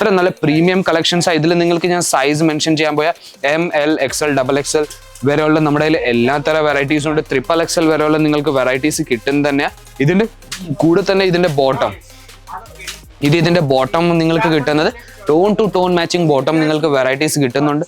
ഇത്ര നല്ല premium collections ഇതിൽ നിങ്ങൾക്ക് ഞാൻ സൈസ് മെൻഷൻ ചെയ്യാൻ പോയാൽ M L X L double X L വരെയുള്ള നമ്മുടെ കയ്യിൽ തര വെറൈറ്റീസും ഉണ്ട്. ട്രിപ്പിൾ എക്സ് എൽ വരെയുള്ള നിങ്ങൾക്ക് വെറൈറ്റീസ് കിട്ടും തന്നെ ഇതിന്റെ കൂടെ തന്നെ ഇതിന്റെ ബോട്ടം ഇത് ഇതിന്റെ ബോട്ടം നിങ്ങൾക്ക് കിട്ടുന്നത് tone to tone matching bottom നിങ്ങൾക്ക് വെറൈറ്റീസ് കിട്ടുന്നുണ്ട്.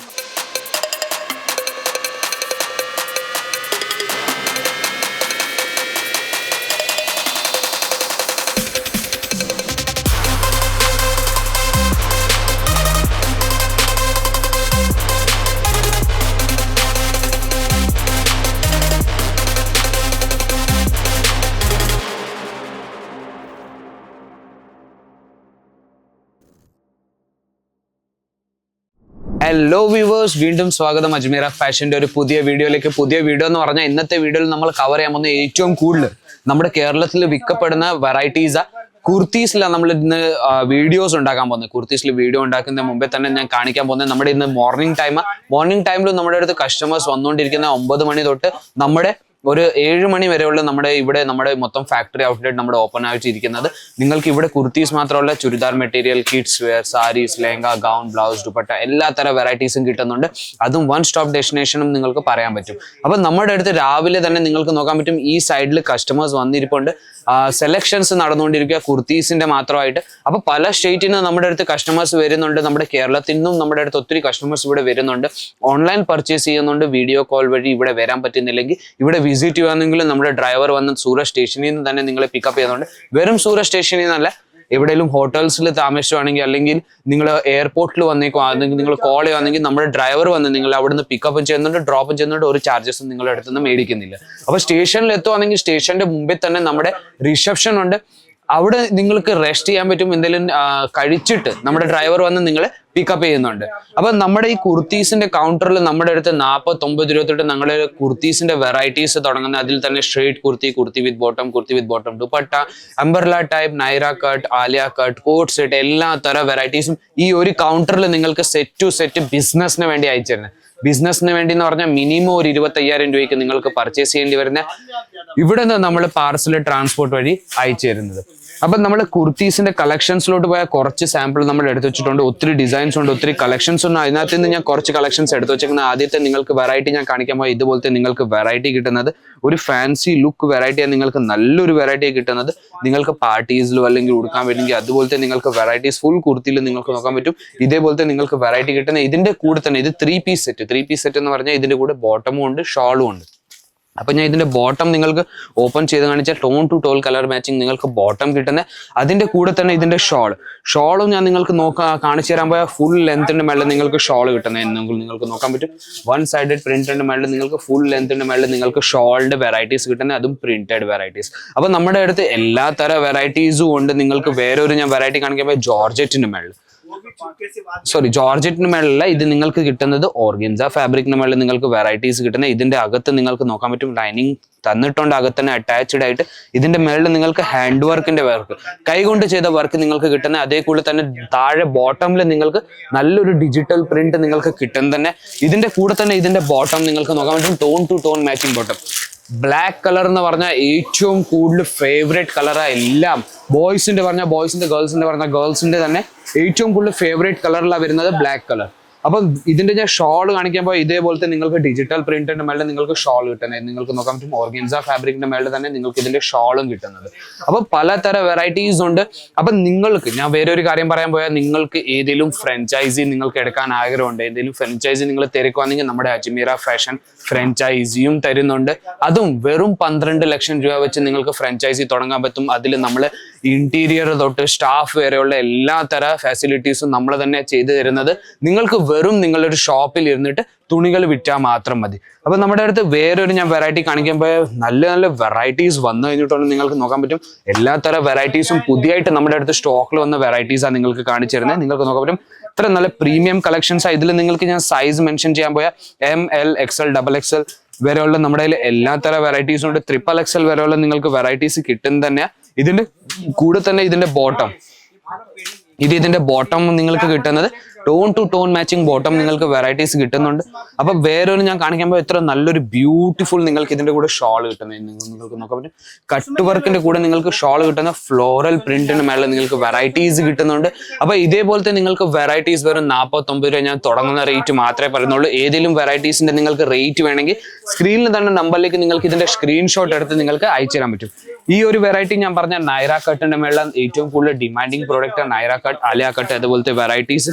ഹലോ വ്യൂവേഴ്സ് വീണ്ടും സ്വാഗതം. അജ്മീറ ഫാഷന്റെ ഒരു പുതിയ വീഡിയോയിലേക്ക്. പുതിയ വീഡിയോ എന്ന് പറഞ്ഞാൽ ഇന്നത്തെ വീഡിയോയിൽ നമ്മൾ കവർ ചെയ്യാൻ പോകുന്ന ഏറ്റവും കൂടുതൽ നമ്മുടെ കേരളത്തിൽ വിൽക്കപ്പെടുന്ന വെറൈറ്റീസ് കുർത്തീസിലാണ് നമ്മൾ ഇന്ന് വീഡിയോസ് ഉണ്ടാക്കാൻ പോകുന്നത്. കുർത്തീസിൽ വീഡിയോ ഉണ്ടാക്കുന്നതിന് മുമ്പേ തന്നെ ഞാൻ കാണിക്കാൻ പോകുന്നത് നമ്മുടെ ഇന്ന് മോർണിംഗ് ടൈം മോർണിംഗ് ടൈമിൽ നമ്മുടെ അടുത്ത് കസ്റ്റമേഴ്സ് വന്നുകൊണ്ടിരിക്കുന്ന ഒമ്പത് മണി തൊട്ട് നമ്മുടെ ഒരു ഏഴ് മണി വരെയുള്ള നമ്മുടെ ഇവിടെ നമ്മുടെ മൊത്തം ഫാക്ടറി ഔട്ട്ലെറ്റ് നമ്മുടെ ഓപ്പൺ ആയിട്ടിരിക്കുന്നത്. നിങ്ങൾക്ക് ഇവിടെ കുർത്തീസ് മാത്രമല്ല churidar material kids wear saris lehenga gown blouse dupatta എല്ലാ തരം വെറൈറ്റീസും കിട്ടുന്നുണ്ട്. അതും വൺ സ്റ്റോപ്പ് ഡെസ്റ്റിനേഷനും നിങ്ങൾക്ക് പറയാൻ പറ്റും. അപ്പൊ നമ്മുടെ അടുത്ത് രാവിലെ തന്നെ നിങ്ങൾക്ക് നോക്കാൻ പറ്റും ഈ സൈഡിൽ കസ്റ്റമേഴ്സ് വന്നിരിപ്പുണ്ട്. സെലക്ഷൻസ് നടന്നുകൊണ്ടിരിക്കുക കുർത്തീസിന്റെ മാത്രമായിട്ട്. അപ്പൊ പല സ്റ്റേറ്റിൽ നിന്ന് നമ്മുടെ അടുത്ത് കസ്റ്റമേഴ്സ് വരുന്നുണ്ട്. നമ്മുടെ കേരളത്തിൽ നിന്നും നമ്മുടെ അടുത്ത് ഒത്തിരി കസ്റ്റമേഴ്സ് ഇവിടെ വരുന്നുണ്ട്. ഓൺലൈൻ പർച്ചേസ് ചെയ്യുന്നുണ്ട്. വീഡിയോ കോൾ വഴി ഇവിടെ വരാൻ പറ്റുന്നില്ലെങ്കിൽ ഇവിടെ വിസിറ്റ് ചെയ്യുകയാണെങ്കിലും നമ്മുടെ ഡ്രൈവർ വന്ന് സൂറത്ത് സ്റ്റേഷനിൽ നിന്ന് തന്നെ നിങ്ങളെ പിക്കപ്പ് ചെയ്യുന്നുണ്ട്. വെറും സൂറത്ത് സ്റ്റേഷനിൽ നിന്നല്ല എവിടെയെങ്കിലും ഹോട്ടൽസിൽ താമസിച്ചുവാണെങ്കിൽ അല്ലെങ്കിൽ നിങ്ങൾ എയർപോർട്ടിൽ വന്നേക്കോ അല്ലെങ്കിൽ നിങ്ങൾ കോൾ ചെയ്യുകയാണെങ്കിൽ നമ്മുടെ ഡ്രൈവർ വന്ന് നിങ്ങൾ അവിടുന്ന് പിക്കപ്പും ചെയ്യുന്നുണ്ട് ഡ്രോപ്പും ചെയ്യുന്നുണ്ട് ഒരു ചാർജസും നിങ്ങളുടെ അടുത്ത് നിന്ന് മേടിക്കുന്നില്ല. അപ്പോൾ സ്റ്റേഷനിൽ എത്തുവാണെങ്കിൽ സ്റ്റേഷന്റെ മുമ്പിൽ തന്നെ നമ്മുടെ റിസപ്ഷൻ ഉണ്ട്. അവിടെ നിങ്ങൾക്ക് റെസ്റ്റ് ചെയ്യാൻ പറ്റും എന്തെങ്കിലും കഴിച്ചിട്ട് നമ്മുടെ ഡ്രൈവർ വന്ന് നിങ്ങളെ പിക്കപ്പ് ചെയ്യുന്നുണ്ട്. അപ്പൊ നമ്മുടെ ഈ കുർത്തീസിന്റെ കൗണ്ടറിൽ നമ്മുടെ അടുത്ത് നാൽപ്പത്തൊമ്പത് രൂപ തൊട്ട് ഞങ്ങളുടെ കുർത്തീസിന്റെ വെറൈറ്റീസ് തുടങ്ങുന്ന അതിൽ തന്നെ straight kurti kurti with bottom kurti with bottom dupatta umbrella type Naira cut Alia cut coat set എല്ലാ തരം വെറൈറ്റീസും ഈ ഒരു കൗണ്ടറിൽ നിങ്ങൾക്ക് സെറ്റ് ടു സെറ്റ് ബിസിനസിന് വേണ്ടി അയച്ചു തരുന്നത് ബിസിനസിന് വേണ്ടി എന്ന് പറഞ്ഞാൽ മിനിമം ഒരു ഇരുപത്തി അയ്യായിരം രൂപയ്ക്ക് നിങ്ങൾക്ക് പർച്ചേസ് ചെയ്യേണ്ടി വരുന്ന. ഇവിടെ നിന്ന് നമ്മൾ പാർസൽ ട്രാൻസ്പോർട്ട് വഴി അയച്ചു തരുന്നത് അപ്പൊ നമ്മൾ കുർത്തീസിന്റെ കളക്ഷൻസിലോട്ട് പോയാൽ കുറച്ച് സാമ്പിൾ നമ്മൾ എടുത്തു വെച്ചിട്ടുണ്ട്. ഒത്തിരി ഡിസൈൻസ് ഉണ്ട് ഒത്തിരി കളക്ഷൻസ് ഉണ്ട്. അതിനകത്ത് നിന്ന് ഞാൻ കുറച്ച് കളക്ഷൻസ് എടുത്തു വെച്ചേക്കുന്നത് ആദ്യത്തെ നിങ്ങൾക്ക് വെറൈറ്റി ഞാൻ കാണിക്കാൻ പോയി ഇതുപോലത്തെ നിങ്ങൾക്ക് വെറൈറ്റി കിട്ടുന്നത്. ഒരു ഫാൻസി ലുക്ക് വെറൈറ്റിയാണ് നിങ്ങൾക്ക് നല്ലൊരു വെറൈറ്റി കിട്ടുന്നത്. നിങ്ങൾക്ക് പാർട്ടീസിലോ അല്ലെങ്കിൽ ഉടുക്കാൻ പറ്റുമെങ്കിൽ അതുപോലത്തെ നിങ്ങൾക്ക് വെറൈറ്റീസ് ഫുൾ കുർത്തിയിൽ നിങ്ങൾക്ക് നോക്കാൻ പറ്റും. ഇതേപോലത്തെ നിങ്ങൾക്ക് വെറൈറ്റി കിട്ടുന്ന ഇതിന്റെ കൂടെ തന്നെ ഇത് three piece set three piece set എന്ന് പറഞ്ഞാൽ ഇതിന്റെ കൂടെ ബോട്ടമും ഉണ്ട് ഷോളും ഉണ്ട്. അപ്പൊ ഞാൻ ഇതിന്റെ ബോട്ടം നിങ്ങൾക്ക് ഓപ്പൺ ചെയ്ത് കാണിച്ചാൽ tone to tone colour matching നിങ്ങൾക്ക് ബോട്ടം കിട്ടുന്നത് അതിന്റെ കൂടെ തന്നെ ഇതിന്റെ ഷോൾ ഷോളും ഞാൻ നിങ്ങൾക്ക് നോക്കാ കാണിച്ചു തരാൻ പോയാൽ ഫുൾ ലെങ്ത്തിന്റെ മേളിൽ നിങ്ങൾക്ക് ഷോൾ കിട്ടുന്നത് എന്നെങ്കിൽ നിങ്ങൾക്ക് നോക്കാൻ പറ്റും. വൺ സൈഡഡ് പ്രിന്റിന്റെ മേളിൽ നിങ്ങൾക്ക് ഫുൾ ലെങ്ത്തിന്റെ മേളിൽ നിങ്ങൾക്ക് ഷോളിന്റെ വെറൈറ്റീസ് കിട്ടുന്നത് അതും പ്രിന്റഡ് വെറൈറ്റീസ് അപ്പൊ നമ്മുടെ അടുത്ത് എല്ലാ തരം വെറൈറ്റീസും ഉണ്ട്. നിങ്ങൾക്ക് വേറെ ഒരു ഞാൻ വെറൈറ്റി കാണിക്കാൻ പോയാൽ ജോർജറ്റിന്റെ മേളിൽ. സോറി ജോർജറ്റിന് മേളിലല്ല ഇത് നിങ്ങൾക്ക് കിട്ടുന്നത് ഓർഗൻസ ഫാബ്രിക്കിന് മേളിൽ നിങ്ങൾക്ക് വെറൈറ്റീസ് കിട്ടുന്നത് ഇതിന്റെ അകത്ത് നിങ്ങൾക്ക് നോക്കാൻ പറ്റും ലൈനിങ് തന്നിട്ടുണ്ട് അകത്ത് തന്നെ അറ്റാച്ച്ഡ് ആയിട്ട്. ഇതിന്റെ മേളിൽ നിങ്ങൾക്ക് ഹാൻഡ് വർക്കിന്റെ വർക്ക് കൈകൊണ്ട് ചെയ്ത വർക്ക് നിങ്ങൾക്ക് കിട്ടുന്ന അതേ കൂടെ തന്നെ താഴെ ബോട്ടമിൽ നിങ്ങൾക്ക് നല്ലൊരു ഡിജിറ്റൽ പ്രിന്റ് നിങ്ങൾക്ക് കിട്ടുന്ന തന്നെ ഇതിന്റെ കൂടെ തന്നെ ഇതിന്റെ ബോട്ടം നിങ്ങൾക്ക് നോക്കാൻ പറ്റും tone to tone matching bottom black colour എന്ന് പറഞ്ഞാൽ ഏറ്റവും കൂടുതൽ ഫേവറേറ്റ് കളറാ എല്ലാം. ബോയ്സിന്റെ പറഞ്ഞാൽ ബോയ്സിന്റെ ഗേൾസിന്റെ പറഞ്ഞാൽ ഗേൾസിന്റെ തന്നെ ഏറ്റവും കൂടുതൽ ഫേവറേറ്റ് കളറിലാണ് വരുന്നത് ബ്ലാക്ക് കളർ അപ്പൊ ഇതിന്റെ ഞാൻ ഷോൾ കാണിക്കുമ്പോൾ ഇതേപോലത്തെ നിങ്ങൾക്ക് ഡിജിറ്റൽ പ്രിന്റിന്റെ മേളിൽ നിങ്ങൾക്ക് ഷോൾ കിട്ടുന്നത്. നിങ്ങൾക്ക് നോക്കാൻ പറ്റും ഓർഗൻസ ഫാബ്രിക്കിന്റെ മേളിൽ തന്നെ നിങ്ങൾക്ക് ഇതിന്റെ ഷോളും കിട്ടുന്നത്. അപ്പൊ പലതരം വെറൈറ്റീസ് ഉണ്ട്. അപ്പൊ നിങ്ങൾക്ക് ഞാൻ വേറെ ഒരു കാര്യം പറയാൻ പോയാൽ നിങ്ങൾക്ക് ഏതെങ്കിലും ഫ്രഞ്ചൈസി നിങ്ങൾക്ക് എടുക്കാൻ ആഗ്രഹമുണ്ട്. ഏതെങ്കിലും ഫ്രഞ്ചൈസി നിങ്ങൾ തിരക്കുവാണെങ്കിൽ നമ്മുടെ അജ്മീറ ഫാഷൻ ഫ്രഞ്ചൈസിയും തരുന്നുണ്ട്. അതും വെറും പന്ത്രണ്ട് ലക്ഷം രൂപ വെച്ച് നിങ്ങൾക്ക് ഫ്രഞ്ചൈസി തുടങ്ങാൻ പറ്റും. അതിൽ നമ്മൾ ഇന്റീരിയർ തൊട്ട് സ്റ്റാഫ് വരെയുള്ള എല്ലാ തര ഫെസിലിറ്റീസും നമ്മൾ തന്നെ ചെയ്തു തരുന്നത്. നിങ്ങൾക്ക് വെറും നിങ്ങളൊരു ഷോപ്പിൽ ഇരുന്നിട്ട് തുണികൾ വിറ്റാൽ മാത്രം മതി. അപ്പൊ നമ്മുടെ അടുത്ത് വേറൊരു ഞാൻ വെറൈറ്റി കാണിക്കാൻ പോയ നല്ല നല്ല വെറൈറ്റീസ് വന്നു കഴിഞ്ഞിട്ടുണ്ടെങ്കിൽ നിങ്ങൾക്ക് നോക്കാൻ പറ്റും. എല്ലാ തരം വെറൈറ്റീസും പുതിയതായിട്ട് നമ്മുടെ അടുത്ത് സ്റ്റോക്കിൽ വന്ന വെറൈറ്റീസാണ് നിങ്ങൾക്ക് കാണിച്ചു തരുന്നത് നിങ്ങൾക്ക് നോക്കാൻ പറ്റും. ഇത്ര നല്ല പ്രീമിയം കളക്ഷൻസ് ഇതിൽ നിങ്ങൾക്ക് ഞാൻ സൈസ് മെൻഷൻ ചെയ്യാൻ പോയ M L X L double X L വരെയുള്ള നമ്മുടെ കയ്യിൽ എല്ലാ തരം വെറൈറ്റീസും ഉണ്ട്. ട്രിപ്പിൾ എൽ വരെയുള്ള നിങ്ങൾക്ക് വെറൈറ്റീസ് കിട്ടും തന്നെ ഇതിന്റെ കൂടെ തന്നെ ഇതിന്റെ ബോട്ടം ഇത് ഇതിന്റെ ബോട്ടം നിങ്ങൾക്ക് കിട്ടുന്നത് tone to tone matching bottom നിങ്ങൾക്ക് വെറൈറ്റീസ് കിട്ടുന്നുണ്ട്. അപ്പൊ വേറൊരു ഞാൻ കാണിക്കുമ്പോൾ ഇത്ര നല്ലൊരു ബ്യൂട്ടിഫുൾ നിങ്ങൾക്ക് ഇതിന്റെ കൂടെ ഷോൾ കിട്ടുന്നത്. നിങ്ങൾ- നിങ്ങൾക്ക് നോക്കാൻ പറ്റും കട്ട് വർക്കിന്റെ കൂടെ നിങ്ങൾക്ക് ഷോൾ കിട്ടുന്ന ഫ്ലോറൽ പ്രിന്റിന് മേലെ നിങ്ങൾക്ക് വെറൈറ്റീസ് കിട്ടുന്നുണ്ട്. അപ്പൊ ഇതേപോലത്തെ നിങ്ങൾക്ക് വെറൈറ്റീസ് വെറും നാൽപ്പത്തൊമ്പത് രൂപ ഞാൻ തുടങ്ങുന്ന റേറ്റ് മാത്രമേ പറയുന്നുള്ളൂ. ഏതെങ്കിലും വെറൈറ്റീസിന്റെ നിങ്ങൾക്ക് റേറ്റ് വേണമെങ്കിൽ സ്ക്രീനിൽ തന്നെ നമ്പറിലേക്ക് നിങ്ങൾക്ക് ഇതിന്റെ സ്ക്രീൻഷോട്ട് എടുത്ത് നിങ്ങൾക്ക് അയച്ചു തരാൻ പറ്റും. ഈ ഒരു വെറൈറ്റി ഞാൻ പറഞ്ഞ നൈറ കട്ടിന്റെ മേളിൽ ഏറ്റവും കൂടുതൽ demanding product Naira cut Alia cut അതുപോലത്തെ വെറൈറ്റീസ്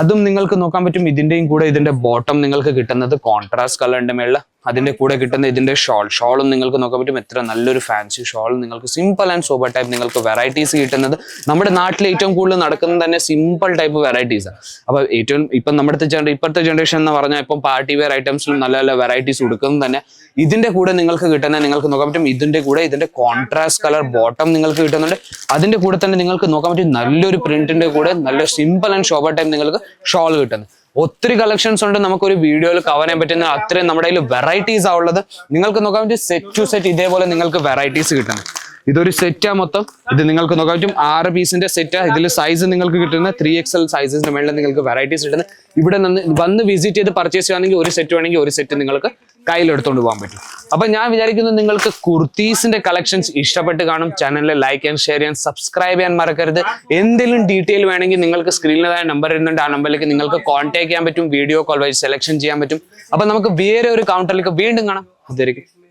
അതും നിങ്ങൾക്ക് നോക്കാൻ പറ്റും. ഇതിന്റെയും കൂടെ ഇതിന്റെ ബോട്ടം നിങ്ങൾക്ക് കിട്ടുന്നത് കോൺട്രാസ്റ്റ് കളറിന്റെ മേളിൽ അതിന്റെ കൂടെ കിട്ടുന്ന ഇതിന്റെ ഷോൾ ഷോളും നിങ്ങൾക്ക് നോക്കാൻ പറ്റും. എത്ര നല്ലൊരു ഫാൻസി ഷോൾ നിങ്ങൾക്ക് സിമ്പിൾ ആൻഡ് സൂപ്പർ ടൈപ്പ് നിങ്ങൾക്ക് വെറൈറ്റീസ് കിട്ടുന്നത്. നമ്മുടെ നാട്ടിൽ ഏറ്റവും കൂടുതൽ നടക്കുന്നത് തന്നെ സിമ്പിൾ ടൈപ്പ് വെറൈറ്റീസ് അപ്പൊ ഏറ്റവും ഇപ്പം നമ്മുടെ ഇപ്പോഴത്തെ ജനറേഷൻ എന്ന് പറഞ്ഞാൽ ഇപ്പം പാർട്ടി വെയർ ഐറ്റംസിലും നല്ല നല്ല വെറൈറ്റീസ് കൊടുക്കുന്നത് തന്നെ ഇതിന്റെ കൂടെ നിങ്ങൾക്ക് കിട്ടുന്ന നിങ്ങൾക്ക് നോക്കാൻ പറ്റും. ഇതിന്റെ കൂടെ ഇതിന്റെ കോൺട്രാസ്റ്റ് കളർ ബോട്ടം നിങ്ങൾക്ക് കിട്ടുന്നുണ്ട്. അതിന്റെ കൂടെ തന്നെ നിങ്ങൾക്ക് നോക്കാൻ പറ്റും. നല്ലൊരു പ്രിന്റിന്റെ കൂടെ നല്ല സിമ്പിൾ ആൻഡ് ഷോബർ ടൈപ്പ് നിങ്ങൾക്ക് ഷോൾ കിട്ടുന്നത്. ഒത്തിരി കളക്ഷൻസ് ഉണ്ട്. നമുക്ക് ഒരു വീഡിയോയിൽ കവർ ചെയ്യാൻ പറ്റുന്ന അത്രയും നമ്മുടെ കയ്യിൽ വെറൈറ്റീസ് ആവുള്ളത് നിങ്ങൾക്ക് നോക്കാൻ പറ്റും സെറ്റ് ടു സെറ്റ് ഇതേപോലെ നിങ്ങൾക്ക് വെറൈറ്റീസ് കിട്ടുന്നത് ഇതൊരു സെറ്റാ മൊത്തം. ഇത് നിങ്ങൾക്ക് നോക്കാൻ പറ്റും. ആറ് പീസിന്റെ സെറ്റാ ഇതിൽ സൈസ് നിങ്ങൾക്ക് കിട്ടുന്ന ത്രീ എക്സ് എൽ സൈസിന്റെ മേളിൽ നിങ്ങൾക്ക് വെറൈറ്റീസ് കിട്ടുന്നത്. ഇവിടെ നിന്ന് വന്ന് വിസിറ്റ് ചെയ്ത് പർച്ചേസ് ചെയ്യുകയാണെങ്കിൽ ഒരു സെറ്റ് വേണമെങ്കിൽ ഒരു സെറ്റ് നിങ്ങൾക്ക് കയ്യിലെടുത്തോണ്ട് പോകാൻ പറ്റും. അപ്പൊ ഞാൻ വിചാരിക്കുന്നു നിങ്ങൾക്ക് കുർത്തീസിന്റെ കളക്ഷൻസ് ഇഷ്ടപ്പെട്ട് കാണും. ചാനലിൽ ലൈക്ക് ആൻഡ് ഷെയർ ചെയ്യാൻ സബ്സ്ക്രൈബ് ചെയ്യാൻ മറക്കരുത്. എന്തെങ്കിലും ഡീറ്റെയിൽ വേണമെങ്കിൽ നിങ്ങൾക്ക് സ്ക്രീനിലായ നമ്പർ ഇരുന്നുണ്ട് ആ നമ്പറിലേക്ക് നിങ്ങൾക്ക് കോൺടാക്ട് ചെയ്യാൻ പറ്റും. വീഡിയോ കോൾ വഴി സെലക്ഷൻ ചെയ്യാൻ പറ്റും. അപ്പൊ നമുക്ക് വേറെ ഒരു കൗണ്ടറിലേക്ക് വീണ്ടും കാണാം. അതായിരിക്കും